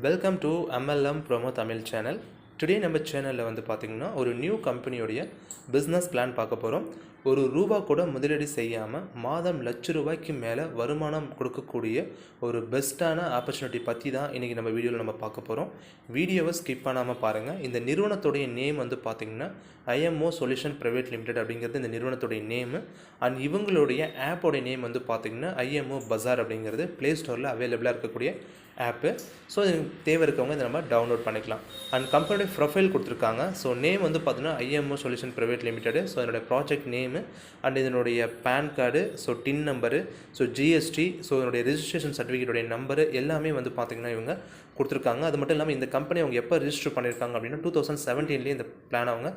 Welcome to MLM promo Tamil channel today நம்ம சேனலில் வந்து பார்த்திங்கன்னா ஒரு நியூ கம்பெனியோடைய பிஸ்னஸ் பிளான் பார்க்க போகிறோம் ஒரு ரூபா கூட முதலீடு செய்யாமல் மாதம் லட்ச ரூபாய்க்கு மேலே வருமானம் கொடுக்கக்கூடிய ஒரு பெஸ்ட்டான ஆப்பர்ச்சுனிட்டி பற்றி தான் இன்றைக்கி நம்ம வீடியோவில் நம்ம பார்க்க போகிறோம் வீடியோவை ஸ்கிப் பண்ணாமல் பாருங்கள் இந்த நிறுவனத்துடைய நேம் வந்து பார்த்திங்கன்னா ஐஎம்ஓ சொல்யூஷன் ப்ரைவேட் லிமிடெட் அப்படிங்கிறது இந்த நிறுவனத்துடைய நேமு அண்ட் இவங்களுடைய ஆப்போடைய நேம் வந்து பார்த்திங்கன்னா ஐஎம்ஓ பஜார் அப்படிங்கிறது ப்ளே ஸ்டோரில் அவைலபிளாக இருக்கக்கூடிய ஆப்பு ஸோ இது தேவை இருக்கவங்க இதை நம்ம டவுன்லோட் பண்ணிக்கலாம். அண்ட் கம்பெனியோட ப்ரொஃபைல் கொடுத்துருக்காங்க. ஸோ நேம் வந்து பார்த்தீங்கன்னா IMO solution private limited so என்னோட ப்ராஜெக்ட் நேம் அண்ட் இதனுடைய PAN card so TIN number so GST so இதனுடைய ரிஜிஸ்ட்ரேஷன் சர்டிஃபிகேட்டுடைய நம்பரு எல்லாமே வந்து பார்த்திங்கன்னா இவங்க கொடுத்துருக்காங்க. அது மட்டும் இல்லாமல் இந்த கம்பெனி அவங்க எப்போ ரிஜிஸ்டர் பண்ணியிருக்காங்க அப்படின்னா டூ தௌசண்ட் செவன்டீன்லேயே இந்த பிளான் அவங்க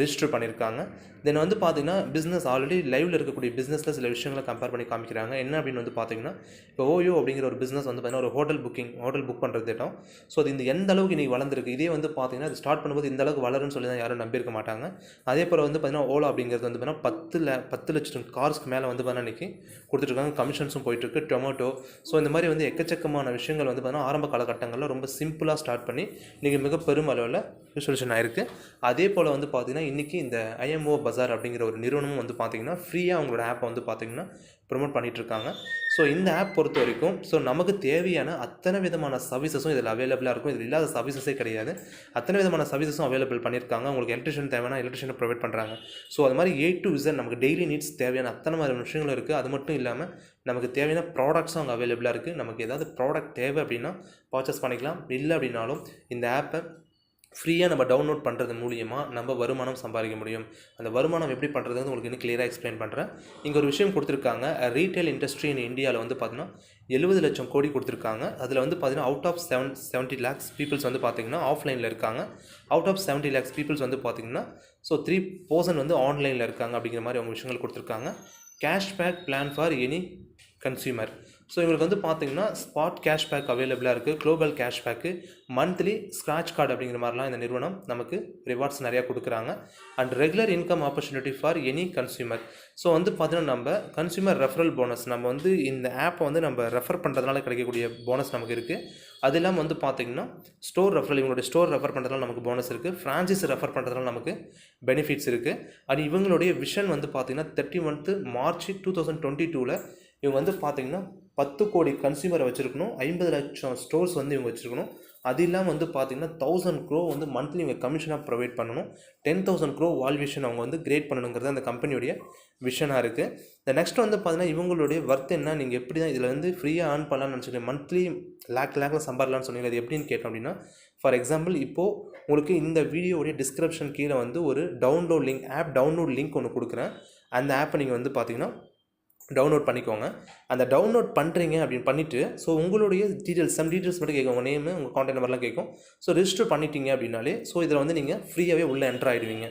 ரிஜிஸ்டர் பண்ணியிருக்காங்க தென் வந்து பார்த்திங்கன்னா பிஸ்னஸ் ஆல்ரெடி லைவில் இருக்கக்கூடிய பிஸ்னஸில் சில விஷயங்களை கம்பேர் பண்ணி காமிக்கிறாங்க. என்ன அப்படின்னு வந்து பார்த்திங்கன்னா இப்போ ஓயோ அப்படிங்கிற ஒரு பிஸ்னஸ் வந்து பார்த்திங்கன்னா ஒரு ஹோட்டல் புக்கிங் ஹோட்டல் புக் பண்ணுறது திட்டம். ஸோ அது இந்த எந்த அளவுக்கு இன்றைக்கி வளர்ந்துருக்கு? இதே வந்து பார்த்திங்கன்னா அது ஸ்டார்ட் பண்ணும்போது இந்த அளவுக்கு வளரும்னு சொல்லி தான் யாரும் நம்பியிருக்க மாட்டாங்க. அதே போல் வந்து பார்த்திங்கன்னா ஓலா அப்படிங்கிறது வந்து பார்த்திங்கன்னா பத்து ல பத்து லட்சம் கார்ஸ்க்கு மேலே வந்து பார்த்தீங்கன்னா இன்றைக்கி கொடுத்துட்ருக்காங்க கமிஷன்ஸும் போயிட்டுருக்கு டொமேட்டோ ஸோ இந்த மாதிரி வந்து எக்கச்சக்கமான விஷயங்கள் வந்து பார்த்திங்கன்னா ஆரம்ப காலகட்டங்களில் ரொம்ப சிம்பிளாக ஸ்டார்ட் பண்ணி இன்றைக்கி மிக பெரும் அளவில் விசுவலேஷன் ஆயிருக்கு. அதே போல் வந்து பார்த்திங்கன்னா இன்றைக்கி இந்த ஐஎம்ஓ பஜார் அப்படிங்கிற ஒரு நிறுவனமும் வந்து பார்த்திங்கன்னா ஃப்ரீயாக அவங்களோட ஆப்பை வந்து பார்த்திங்கன்னா ப்ரொமோட் பண்ணிகிட்ருக்காங்க ஸோ இந்த ஆப் பொறுத்த வரைக்கும் ஸோ நமக்கு தேவையான அத்தனை விதமான சர்வீசஸும் இதில் அவைலபிளாக இருக்கும். இதில் இல்லாத சர்வீசஸே கிடையாது. அத்தனை விதமான சர்வீசஸும் அவைலபிள் பண்ணியிருக்காங்க உங்களுக்கு எலக்ட்ரிஷியன் தேவையான எலக்ட்ரிஷியனை ப்ரொவைட் பண்ணுறாங்க ஸோ அது மாதிரி ஏ டு விசன் நமக்கு டெய்லி நீட்ஸ் தேவையான அத்தனை மாதிரி விஷயங்களும் இருக்குது அது மட்டும் இல்லாமல் நமக்கு தேவையான ப்ராடக்ட்ஸும் அங்கே அவைலபிளாக இருக்குது நமக்கு ஏதாவது ப்ராடக்ட் தேவை அப்படின்னா பர்ச்சேஸ் பண்ணிக்கலாம். இல்லை அப்படின்னாலும் இந்த ஆப்பை ஃப்ரீயாக நம்ம டவுன்லோட் பண்ணுறது மூலியமாக நம்ம வருமானம் சம்பாதிக்க முடியும். அந்த வருமானம் எப்படி பண்ணுறதுன்னு உங்களுக்கு இன்னும் கிளியராக எக்ஸ்பிளைன் பண்ணுறேன் இங்கே ஒரு விஷயம் கொடுத்துருக்காங்க. ரீட்டைல் இண்டஸ்ட்ரி இன் இந்தியாவில் வந்து பார்த்தீங்கன்னா எழுபது லட்சம் கோடி கொடுத்துருக்காங்க. அதில் வந்து பார்த்தீங்கன்னா out of seven seventy lakhs peoples வந்து பார்த்திங்கன்னா ஆஃப்லைனில் இருக்காங்க. Out of seventy lakhs peoples வந்து பார்த்திங்கன்னா ஸோ த்ரீ பர்சன்ட் வந்து ஆன்லைனில் இருக்காங்க அப்படிங்கிற மாதிரி அவங்க விஷயங்கள் கொடுத்துருக்காங்க. Cashback plan for any consumer so இவங்களுக்கு வந்து பார்த்தீங்கன்னா ஸ்பாட் கேஷ்பேக் அவைலபிளாக இருக்குது global cashback monthly scratch card அப்படிங்கிற மாதிரிலாம் இந்த நிறுவனம் நமக்கு ரிவார்ட்ஸ் நிறையா கொடுக்குறாங்க. And regular income opportunity for any consumer so வந்து பார்த்தீங்கன்னா நம்ம கன்சியூமர் ரெஃபரல் போனஸ் நம்ம வந்து இந்த ஆப்பை வந்து நம்ம ரெஃபர் பண்ணுறதுனால கிடைக்கக்கூடிய போனஸ் நமக்கு இருக்குது அது இல்லாமல் வந்து பார்த்திங்கன்னா ஸ்டோர் ரெஃபரல் இவங்களுடைய ஸ்டோர் ரெஃபர் பண்ணுறதுனால நமக்கு போனஸ் இருக்குது ஃப்ரான்ச்சைஸ் ரெஃபர் பண்ணுறதுனால நமக்கு பெனிஃபிட்ஸ் இருக்குது அண்ட் இவங்களுடைய விஷன் வந்து பார்த்திங்கன்னா thirty month March two thousand twenty டூவில் இவங்க வந்து பார்த்திங்கன்னா பத்து கோடி கன்சியூமரை வச்சுருக்கணும். ஐம்பது லட்சம் ஸ்டோர்ஸ் வந்து இவங்க வச்சுருக்கணும். அது இல்லாமல் வந்து பார்த்திங்கன்னா தௌசண்ட் க்ரோ வந்து மந்த்லி இவங்க கமிஷனாக ப்ரொவைட் பண்ணணும். டென் தௌசண்ட் க்ரோ வால்யூஷன் அவங்க வந்து கிரேட் பண்ணணுங்கிறது அந்த கம்பெனியுடைய விஷனாக இருக்குது இந்த நெக்ஸ்ட் வந்து பார்த்தீங்கன்னா இவங்களுடைய ஒர்த் என்ன? நீங்கள் எப்படி தான் இதில் வந்து ஃப்ரீயாக ஏர்ன் பண்ணலாம்னு நினச்சிட்டு மந்த்லி லேக் லேக்கில் சம்பாரலாம்னு சொன்னீங்க. அது எப்படின்னு கேட்டோம் அப்படின்னா ஃபார் எக்ஸாம்பிள் இப்போது உங்களுக்கு இந்த வீடியோடைய டிஸ்கிரிப்ஷன் கீழே வந்து ஒரு download link app download link ஒன்று கொடுக்குறேன். அந்த ஆப்பை நீங்கள் வந்து பார்த்தீங்கன்னா டவுன்லோட் பண்ணிக்கோங்க. அந்த டவுன்லோட் பண்ணுறீங்க அப்படின்னு பண்ணிவிட்டு ஸோ உங்களுடைய டீட்டெயில்ஸ் சம் டீட்டெயில்ஸ் மட்டும் கேட்கும். உங்கள் நேமு உங்கள் கான்டாக்ட் நம்பர்லாம் கேட்கும். ஸோ ரிஜிஸ்டர் பண்ணிட்டீங்க அப்படின்னாலே ஸோ இதில் வந்து நீங்கள் ஃப்ரீயாகவே உள்ளே என்ட்ரு ஆகிடுவீங்க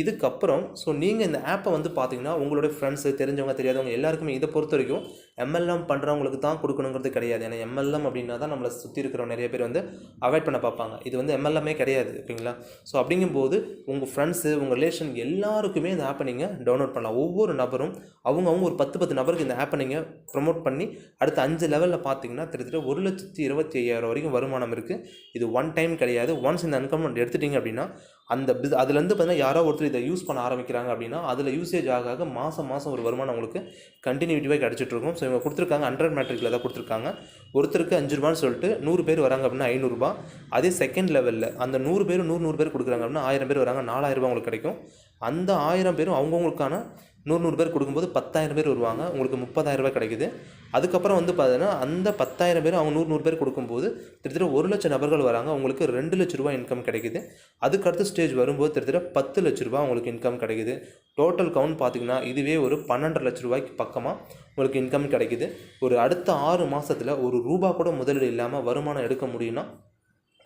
இதுக்கப்புறம் ஸோ நீங்கள் இந்த ஆப்பை வந்து பார்த்தீங்கன்னா உங்களுடைய ஃப்ரெண்ட்ஸு தெரிஞ்சவங்க தெரியாதவங்க எல்லாருக்குமே இதை பொறுத்த வரைக்கும் எம்எல்எம் பண்ணுறவங்களுக்கு தான் கொடுக்கணுங்கிறது கிடையாது. ஏன்னா எம்எல்எம் அப்படின்னா தான் நம்மளை சுற்றி இருக்கிற நிறைய பேர் வந்து அவாய்ட் பண்ண பார்ப்பாங்க. இது வந்து எம்எல்எம்மே கிடையாது ஓகேங்களா ஸோ அப்படிங்கும்போது உங்கள் ஃப்ரெண்ட்ஸு உங்கள் ரிலேஷன் எல்லாருக்குமே இந்த ஆப்பை நீங்கள் டவுன்லோட் பண்ணலாம். ஒவ்வொரு நபரும் அவங்க அவங்க ஒரு பத்து பத்து நபருக்கு இந்த ஆப்பை நீங்கள் ப்ரொமோட் பண்ணி அடுத்த அஞ்சு லெவலில் பார்த்தீங்கன்னா கிட்டத்தட்ட ஒரு லட்சத்தி இருபத்தி ஐயாயிரம் வரைக்கும் வருமானம் இருக்குது இது ஒன் டைம் கிடையாது. ஒன்ஸ் இந்த இன்கம் எடுத்துட்டிங்க அப்படின்னா அந்த பிஸ் அதுலேருந்து பார்த்தீங்கன்னா யாரோ ஒருத்தர் இதை யூஸ் பண்ண ஆரம்பிக்கிறாங்க அப்படின்னா அதில் யூசேஜ் ஆக ஆக மாதம் மாதம் ஒரு வருமானம் உங்களுக்கு கண்டினியூட்டிவாக கிடச்சிட்ருக்கும் ஸோ இவங்க கொடுத்துருக்காங்க ஹண்ட்ரட் மேட்ரிக்கில் தான் கொடுத்துருக்காங்க. ஒருத்தருக்கு அஞ்சு ரூபான்னு சொல்லிட்டு நூறு பேர் வராங்க அப்படின்னா ஐநூறுரூபா அதே செகண்ட் லெவலில் அந்த நூறு பேர் நூறு நூறு பேர் கொடுக்குறாங்க அப்படின்னா ஆயிரம் பேர் வராங்க நாலாயிரரூபா உங்களுக்கு கிடைக்கும். அந்த ஆயிரம் பேரும் அவங்கவுங்களுக்கான நூறு நூறு பேர் கொடுக்கும்போது பத்தாயிரம் பேர் வருவாங்க. உங்களுக்கு முப்பதாயிரம் ரூபாய் கிடைக்குது. அதுக்கப்புறம் வந்து பார்த்தீங்கன்னா அந்த பத்தாயிரம் பேர் அவங்க நூறு நூறு பேர் கொடுக்கும்போது கிட்டத்தட்ட ஒரு லட்சம் நபர்கள் வராங்க. உங்களுக்கு ரெண்டு லட்ச ரூபா இன்கம் கிடைக்குது. அதுக்கடுத்து ஸ்டேஜ் வரும்போது கிட்டத்தட்ட பத்து லட்ச ரூபா உங்களுக்கு இன்கம் கிடைக்குது. டோட்டல் கவுண்ட் பார்த்திங்கன்னா இதுவே ஒரு பன்னெண்டரை லட்ச ரூபாய்க்கு பக்கமாக உங்களுக்கு இன்கம் கிடைக்குது. ஒரு அடுத்த ஆறு மாதத்தில் ஒரு ரூபா கூட முதலீடு இல்லாமல் வருமானம் எடுக்க முடியும்னா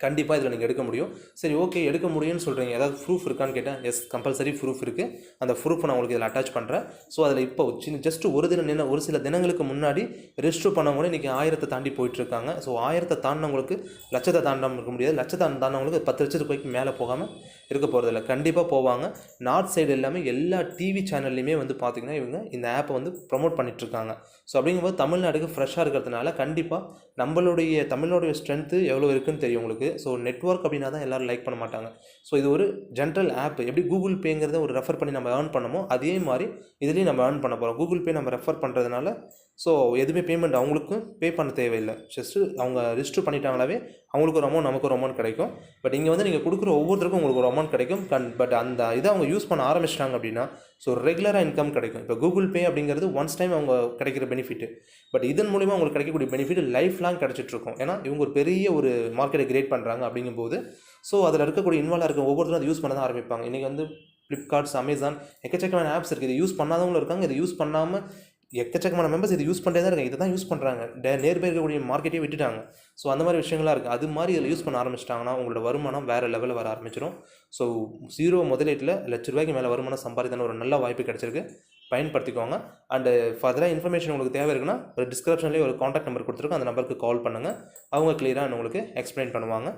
கண்டிப்பாக இதில் நீங்கள் எடுக்க முடியும். சரி ஓகே எடுக்க முடியும்னு சொல்கிறீங்க ஏதாவது ப்ரூஃப் இருக்கான்னு கேட்டால் எஸ் கம்பல்சரி ப்ரூஃப் இருக்குது அந்த ப்ரூஃப் நான் உங்களுக்கு இதில் அட்டாச் பண்ணுறேன் ஸோ அதில் இப்போ சின்ன ஜஸ்ட் ஒரு தினம் நின்று ஒரு சில தினங்களுக்கு முன்னாடி ரெஜிஸ்டர் பண்ணவங்க இன்றைக்கி ஆயிரத்தை தாண்டி போயிட்டுருக்காங்க. ஸோ ஆயிரத்தை தாண்டினவங்களுக்கு லட்சத்தை தாண்டாமல் இருக்க முடியாது. லட்சத்தை தாண்டினவங்களுக்கு பத்து லட்சத்துக்கு போய்க்கு மேலே போகாமல் இருக்க போகிறதில்ல கண்டிப்பாக போவாங்க. நார்த் சைடு எல்லாமே எல்லா டிவி சேனல்லையுமே வந்து பார்த்திங்கன்னா இவங்க இந்த ஆப்பை வந்து ப்ரொமோட் பண்ணிகிட்ருக்காங்க ஸோ அப்படிங்கும்போது தமிழ்நாடுக்கு ஃப்ரெஷ்ஷாக இருக்கிறதுனால கண்டிப்பாக நம்மளுடைய தமிழோடைய ஸ்ட்ரென்த்து எவ்வளோ இருக்குன்னு தெரியும் உங்களுக்கு. ஸோ நெட்ஒர்க் அப்படின்னா தான் எல்லோரும் லைக் பண்ண மாட்டாங்க. ஸோ இது ஒரு ஜென்ரல் ஆப் எப்படி கூகுள் பேங்கிறத ஒரு ரெஃபர் பண்ணி நம்ம ஏர்ன் பண்ணமோ அதே மாதிரி இதுலேயும் நம்ம ஏர்ன் பண்ண போகிறோம் கூகுள் பே நம்ம ரெஃபர் பண்ணுறதுனால ஸோ எதுவுமே பேமெண்ட் அவங்களுக்கும் பே பண்ண தேவையில்லை. ஜஸ்ட்டு அவங்க ரிஜிஸ்டர் பண்ணிட்டாங்களாவே அவங்களுக்கு ஒரு அமௌண்ட் நமக்கு ஒரு அமௌண்ட் கிடைக்கும். பட் இங்கே வந்து நீங்கள் கொடுக்குற ஒவ்வொருத்தருக்கும் உங்களுக்கு ஒரு அமௌண்ட் கிடைக்கும். கண் பட் அந்த இதை அவங்க யூஸ் பண்ண ஆரம்பிச்சிட்டாங்க அப்படின்னா ஸோ ரெகுலராக இன்கம் கிடைக்கும். இப்போ கூகுள் பே அப்படிங்கிறது ஒன்ஸ் டைம் அவங்க கிடைக்கிற பெனிஃபிட் பட் இதன் மூலிமா அவங்களுக்கு கிடைக்கக்கூடிய பெனிஃபிட் லைஃப் லாங் கிடச்சிட்டுருக்கும். ஏன்னா இவங்க ஒரு பெரிய ஒரு மார்க்கெட்டை கிரியேட் பண்ணுறாங்க அப்படிங்கும்போது ஸோ அதில் இருக்கக்கூடிய இன்வால்வ் இருக்க ஒவ்வொருத்தரும் அதை யூஸ் பண்ண தான் ஆரம்பிப்பாங்க. இன்றைக்கி வந்து ஃப்ளிப்கார்ட்ஸ் அமேசான் எக்கச்சக்கமான ஆப்ஸ் இருக்குது இதை யூஸ் பண்ணாதவங்களும் இருக்காங்க. இதை யூஸ் பண்ணாமல் எக்கச்சக்கமான மெம்பர்ஸ் இதை யூஸ் பண்ணிட்டே தான் இருக்காங்க. இதை தான் யூஸ் பண்ணுறாங்க டே நேர்பை இருக்கக்கூடிய மார்க்கெட்டே விட்டுட்டாங்க. ஸோ அந்த மாதிரி விஷயங்களாக இருக்குது அது மாதிரி இதில் யூஸ் பண்ண ஆரம்பிச்சிட்டாங்கன்னா உங்களோட வருமானம் வேறு லெவலில் வர ஆரம்பிச்சிடும் ஸோ ஜீரோ முதலீட்டில் லட்ச ரூபாய்க்கு மேலே வருமானம் சம்பாதித்தான ஒரு நல்ல வாய்ப்பு கிடச்சிருக்கு. பயன்படுத்திக்கோங்க. அண்டு ஃபர்தராக இன்ஃபர்மேஷன் உங்களுக்கு தேவை இருக்குன்னா ஒரு டிஸ்கிரிப்ஷன்லேயே ஒரு காண்டாக்ட் நம்பர் கொடுத்துருக்கோம். அந்த நம்பருக்கு கால் பண்ணுங்கள் அவங்க கிளியராக உங்களுக்கு எக்ஸ்பிளைன் பண்ணுவாங்க.